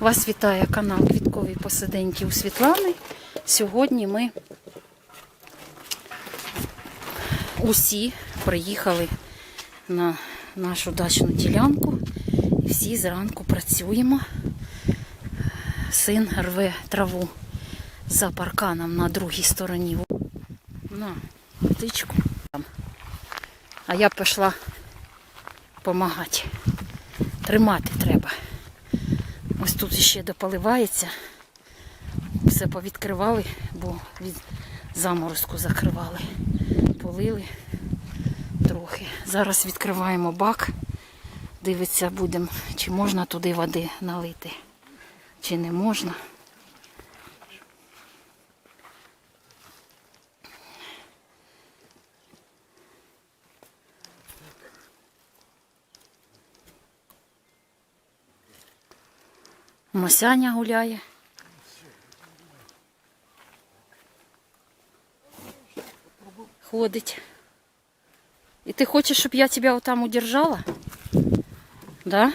Вас вітає канал Квіткові посиденьки у Світлани. Сьогодні ми усі приїхали на нашу дачну ділянку. Всі зранку працюємо. Син рве траву за парканом на другій стороні. На, птичку. А я пішла допомагати. Тримати треба. Ось тут ще дополивається. Все повідкривали, бо від заморозку закривали. Полили трохи. Зараз відкриваємо бак. Дивиться будемо, чи можна туди води налити, чи не можна. Масяня гуляє. Ходить. І ти хочеш, щоб я тебя вот там удержала? Да?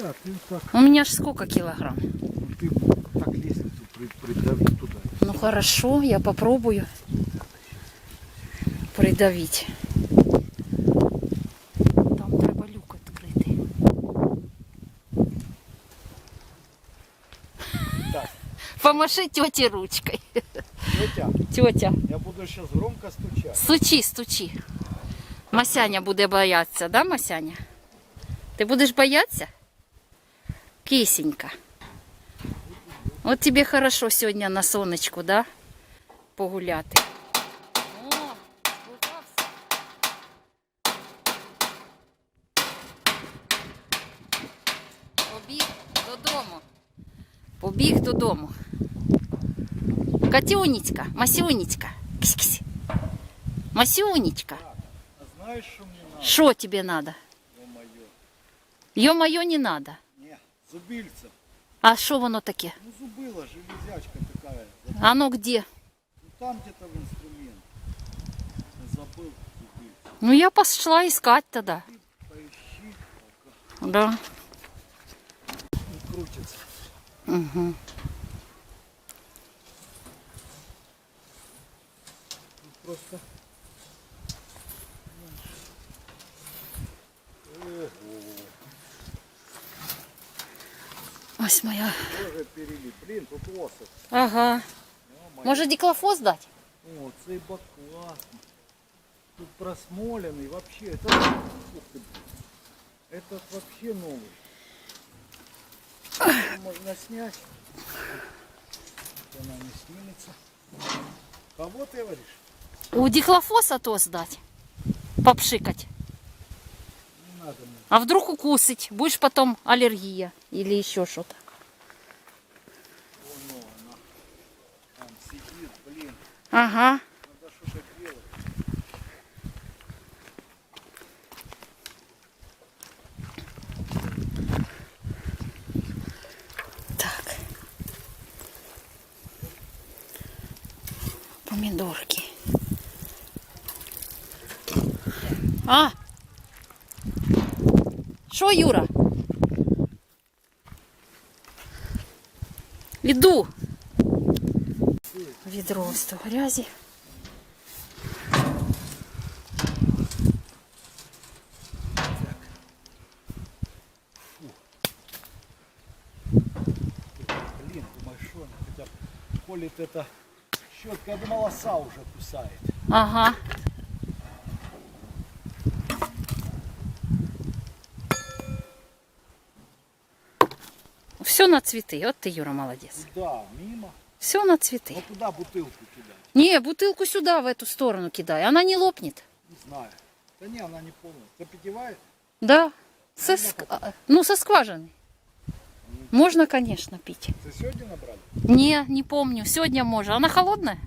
Да, ты так, У меня ж сколько килограмм? ты так лестницу при- придави туда. Ну хорошо, я попробую придавить. Помаши тете ручкой. тетя, Тетя. я буду сейчас громко стучать. Стучи, стучи. Масяня буде боятися, да, Масяня? Ти будеш боятися? Кисенька. От тобі хорошо сьогодні на сонечку, да? Погуляти. Побіг додому. Катюнечка, Масюнечка. Кись-кись. Масюнечка, А знаешь, что мне надо? что тебе надо? Ё-моё. Не надо. Не, зубильца. А що воно таке? Ну зубыла, железячка такая. А ну где? Ну там где-то в инструмент. Я забыл зубильца. Ну я пошла искать тогда. Поищи, Да. не крутится. Угу. Просто... Ось моя. тоже перелив. Блин, тут осад. Ага. Може діклофос дати? О, цей бак классный. Тут просмоленный вообще. Это, этот вообще новый. Можно снять. Она не снимется. Кого ты говоришь? У діклофоса то здати. Попшикать. Не надо мне. А вдруг укусить? Будешь потом аллергия или еще что-то. Ага. Надо что-то делать. Так Помидорки. А! Що, Юра? Іду. Відро з того грязі. Блин, думаешь, что она хотя бы колет это щетка. Я думал, оса уже кусает. Ага. Все на цветы. Вот ты, Юра, молодец. Да, мимо. Все на цветы. Но куда бутылку кидать? Не, бутылку сюда, в эту сторону кидай. Она не лопнет. Не знаю. Да не, она не полная. Питьевая? Да. Со ск- а, Ну, со скважины. Можно, конечно, пить. Ты сегодня набрали? Не, не помню. Сегодня можно. Она холодная?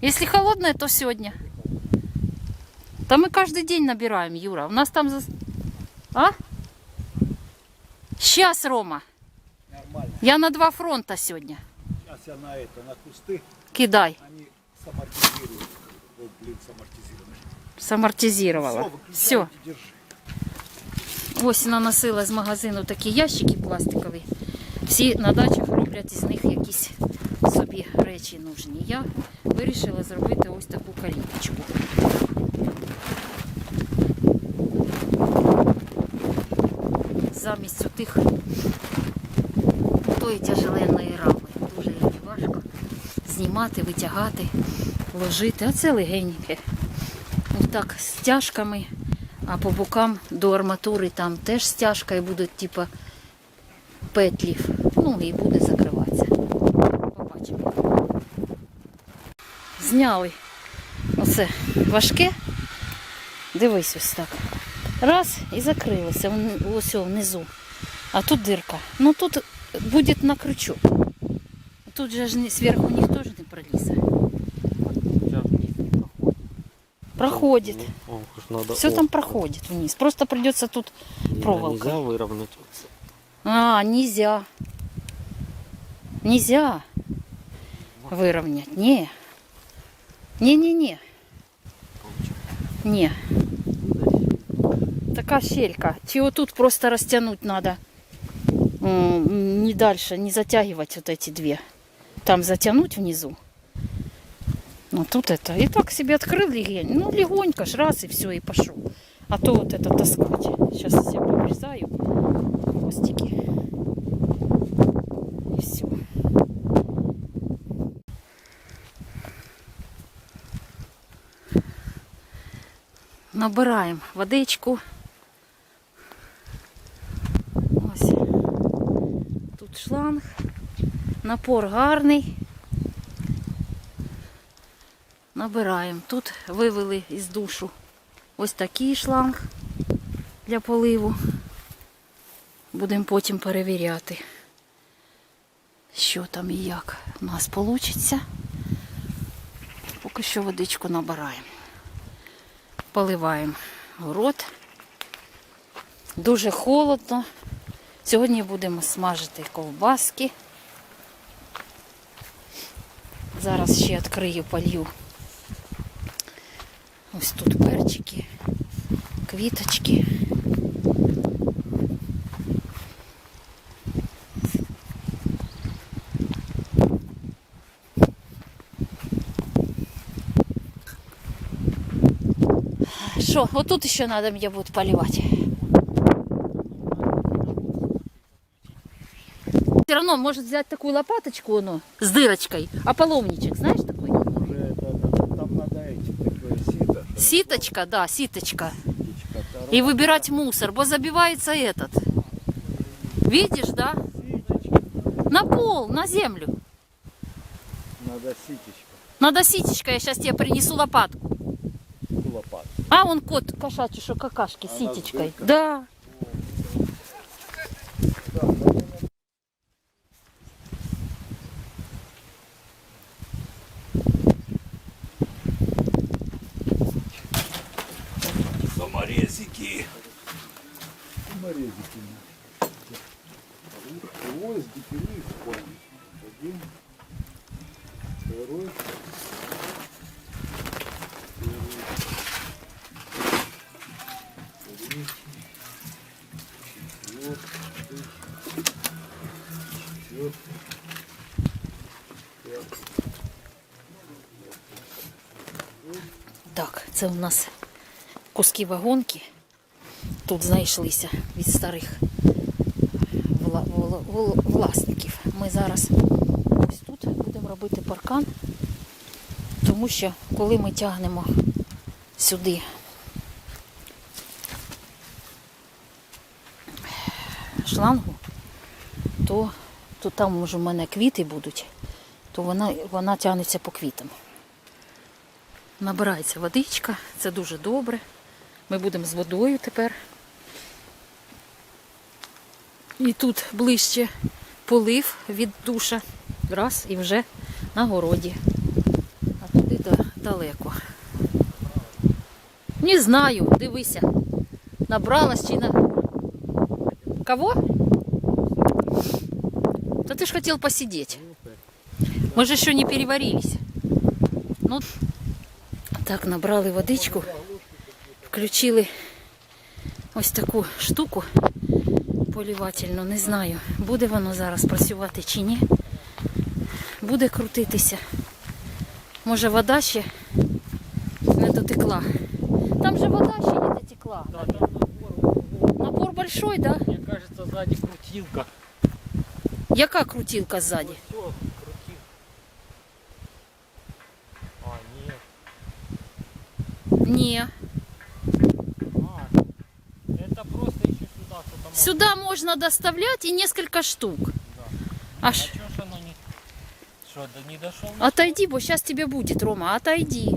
Если холодная, то сегодня. Да мы каждый день набираем, Юра. У нас там... за- А? Сейчас, Рома. Нормально. Я на два фронта сегодня. Сейчас я на это, на кусты, Кидай. они самортизируют. Ой, блин, самортизируют. Самортизировала. Все, Все. держи. Ось наносила з магазину такі ящики пластикові. Всі на дачах роблять із них якісь собі речі нужні. Я вирішила зробити ось таку каліточку. Замість отих тої тяжеленної рами. Дуже її важко знімати, витягати, ложити. А це легеньке. Ось так, з стяжками, а по бокам до арматури там теж стяжка і будуть типа петлів. Ну і буде закриватися. Побачимо. Зняли оце важке. Дивись ось так. Раз і закрилося ось внизу. А тут дирка. Ну тут буде на крючок. Тут же ж зверху ніхто ж не пролізе. Проходит. Уж надо Все там проходит вниз. Просто придется тут. не- проволокой. Нельзя выровнять. А, нельзя. Нельзя выровнять. Не. Не-не-не. Не. Такая щелька. Чего тут просто растянуть надо. Не дальше, не затягивать вот эти две. Там затянуть внизу. Ну тут это. И так себе открыл легонько. Ну легонько ж раз и все, и пошел. А то вот это таскать. Сейчас землю обрезаю. Хвостики. И все. Набираємо водичку. Ось. Тут шланг. Напор гарний. Набираємо. Тут вивели із душу ось такий шланг для поливу. Будемо потім перевіряти, що там і як у нас вийде. Поки що водичку набираємо. Поливаємо город. Дуже холодно. Сьогодні будемо смажити ковбаски. Зараз ще відкрию полью. Ось тут перчики, квіточки. Что, вот тут еще надо мне будет поливать. Все равно может взять такую лопаточку ну, с дырочкой, а половничек, знаешь такой? Уже это, это- там надо эти такое сито. Ситочка, да, ситочка. И выбирать мусор, бо забивается этот. Видишь, да? На пол, на землю. Надо ситечко. Надо ситечка, я сейчас тебе принесу лопатку. Лопат. А он кот кошачий, что какашки, Она ситечкой. Да. Це у нас куски вагонки. Тут знайшлися від старих вла- вла- вла- власників. Ми зараз ось тут будемо робити паркан, тому що коли ми тягнемо сюди шлангу, то, то там може в мене квіти будуть, то вона, вона тягнеться по квітам. Набирається водичка, це дуже добре. Ми будемо з водою тепер. І тут ближче полив від душа. Раз і вже на городі. А туди далеко. Не знаю, дивися. Набралась чи на. Кого? Да ты ж хотел посидеть. Мы же еще не переварились. Ну, так, набрали водичку, включили ось таку штуку полівательну. Не знаю, буде воно зараз працювати чи ні. Буде крутитися. Може вода ще не дотекла. Там же вода ще не дотекла. Да, там напор. Напор большой, да? Мне кажется, сзади крутилка. Яка крутилка ззаді? нет. Ні. А, это просто еще сюда что-то можно. Сюда можна доставляти і несколько штук. А Аж чё ж оно не... Что, да не дошел? отойди, бо сейчас тебе будет, Рома. Отойди.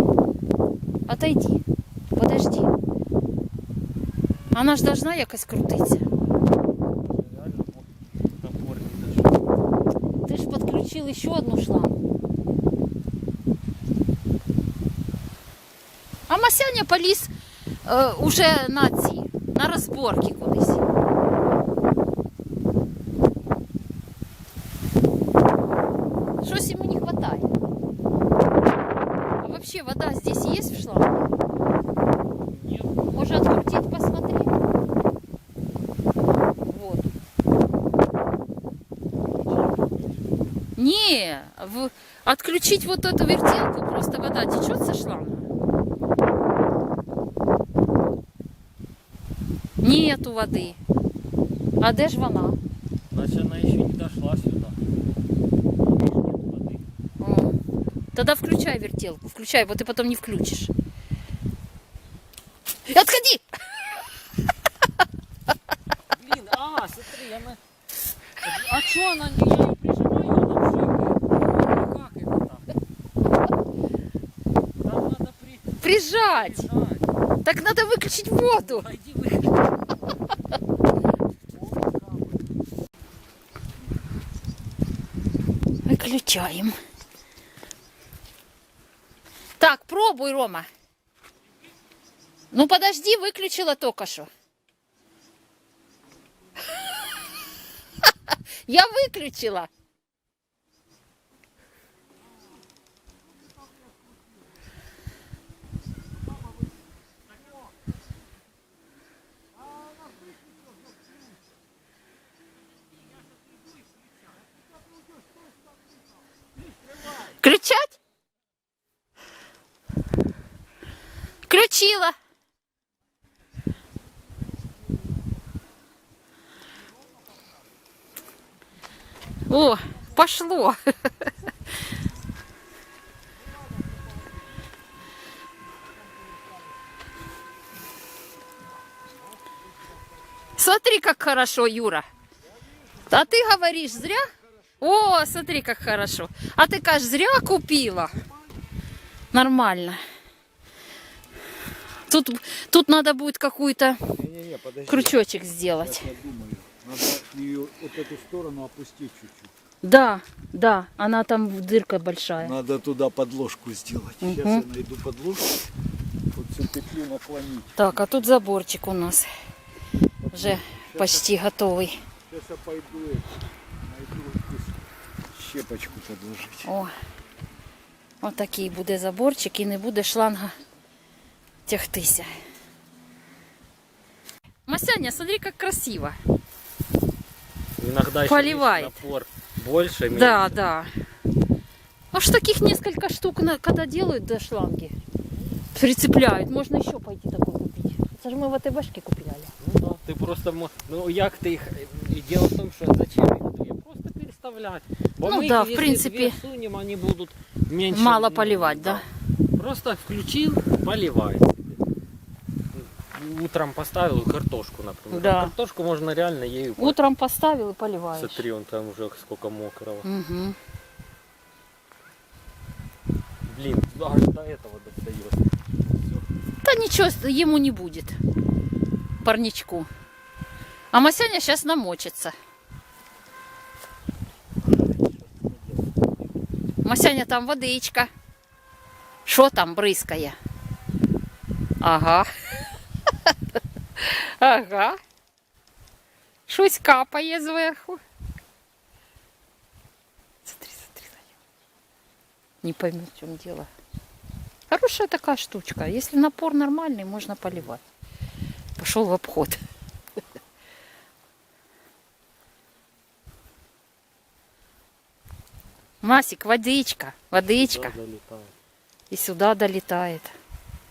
Отойди. Подожди. Она ж должна якось крутитися. Реально вот напор не дошел. Ти ж підключив ще одну шлангу. А Масяня поліз е, уже на ці, на розборки кудись. Щось йому не вистачає. А вообще вода здесь есть в шланге? Нет. Может открутить, посмотри. Вот. Не, в- отключить вот эту вертелку, просто вода течет со шланга. Нету воды. А де ж вона? Значит, она еще не дошла воды. О. Тогда включай вертелку, включай, вот ты потом не включишь. Отходи! Блин, а, смотри, она... А что она не... Я ее прижимаю, она пшикает. Как это? Там надо при... Прижать! прижать. Так надо выключить воду. Пойди Выключаем. Так, пробуй, Рома. Ну подожди, выключила только что. Я выключила. О, пошло. Смотри, как хорошо, Юра. А ты говоришь, зря? О, смотри, как хорошо. А ты кажешь, зря купила. Нормально. Тут, тут надо будет подожди. крючочек сделать. Сейчас я. Надо ее вот эту сторону опустить чуть-чуть. Да, да, она там дырка большая. Надо туда подложку сделать. Сейчас Мгм. я найду подложку. Вот всю петлю наклонить. Так, а тут заборчик у нас уже почти готовый. Сейчас я пойду найду щепочку подложить. О, от такий буде заборчик і не буде шланга тягтися. Масяня, смотри, как красиво Иногда еще Поливает. напор больше, Да, меньше. да. Аж таких несколько штук, на- когда делают до шланги, прицепляют. Можно еще пойти такой купить. Это же мы в АТБшке купляли. Ну да, ты просто мо- ну як ти їх і дело в том, що зачем їх дві? Просто переставлять. Бо Ну ми да, їх, в якщо принципі, дві сунем, вони будуть менше. Мало ну, поливать, да? Просто включил, поливай. Утром поставил картошку, например. Да. Картошку можно реально ею Утром поставил и поливаешь. Смотри, он там уже сколько мокрого. Угу. Блин, аж до этого достает. Да ничего ему не будет, парничку. А Масяня сейчас намочится. Масяня, там водичка. Що там бризкає? Ага. Ага. Щось капає зверху. Смотри, смотри на нього. Не поймет, в чем дело. Хорошая такая штучка. Если напор нормальный, можно поливать. Пошел в обход. Масик, водичка, водичка. И сюда долетает.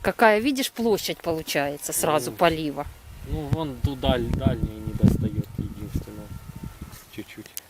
Какая, видишь, площадь получается сразу полива. Ну, вон туда дальний не достает единственное. Чуть-чуть.